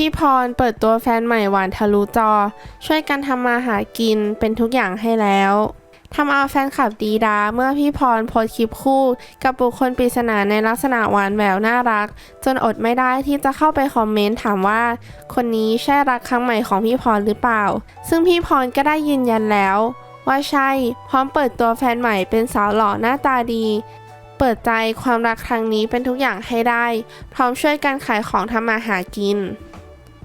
พี่พรเปิดตัวแฟนใหม่หวานทะลุจอ ช่วยกันทำมาหากินเป็นทุกอย่างให้แล้วทำเอาแฟนคลับดีดาเมื่อพี่พรโพสคลิปคู่ กับบุคคลปริศนาในลักษณะหวานแหววน่ารัก จนอดไม่ได้ที่จะเข้าไปคอมเมนต์ถามว่า คนนี้ใช่รักครั้งใหม่ของพี่พรหรือเปล่า ซึ่งพี่พรก็ได้ยืนยันแล้ว ว่าใช่ พร้อมเปิดตัวแฟนใหม่เป็นสาวหล่อหน้าตาดี เปิดใจความรักครั้งนี้เป็นทุกอย่างให้ได้ พร้อมช่วยกันขายของทำมาหากิน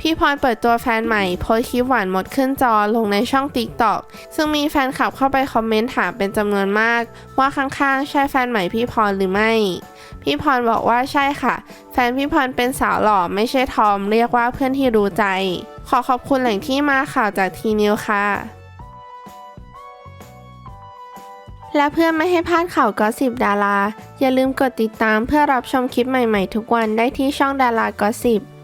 พี่พรเปิดตัวแฟนใหม่โพสคลิปหวานหมดขึ้นจอลงในช่อง TikTok ซึ่งมีแฟนคลับเข้าไปคอมเมนต์ถามเป็นจำนวนมาก ว่าข้างๆ ใช่แฟนใหม่พี่พรหรือไม่ พี่พรบอกว่าใช่ค่ะ แฟนพี่พรเป็นสาวหล่อไม่ใช่ทอม เรียกว่าเพื่อนที่รู้ใจ ขอขอบคุณแหล่งที่มาข่าวจากทีนิวค่ะและเพื่อไม่ให้พลาดข่าวก็สิบดารา อย่าลืมกดติดตามเพื่อรับชมคลิปใหม่ๆ ทุกวันได้ที่ช่องดารากอสิบ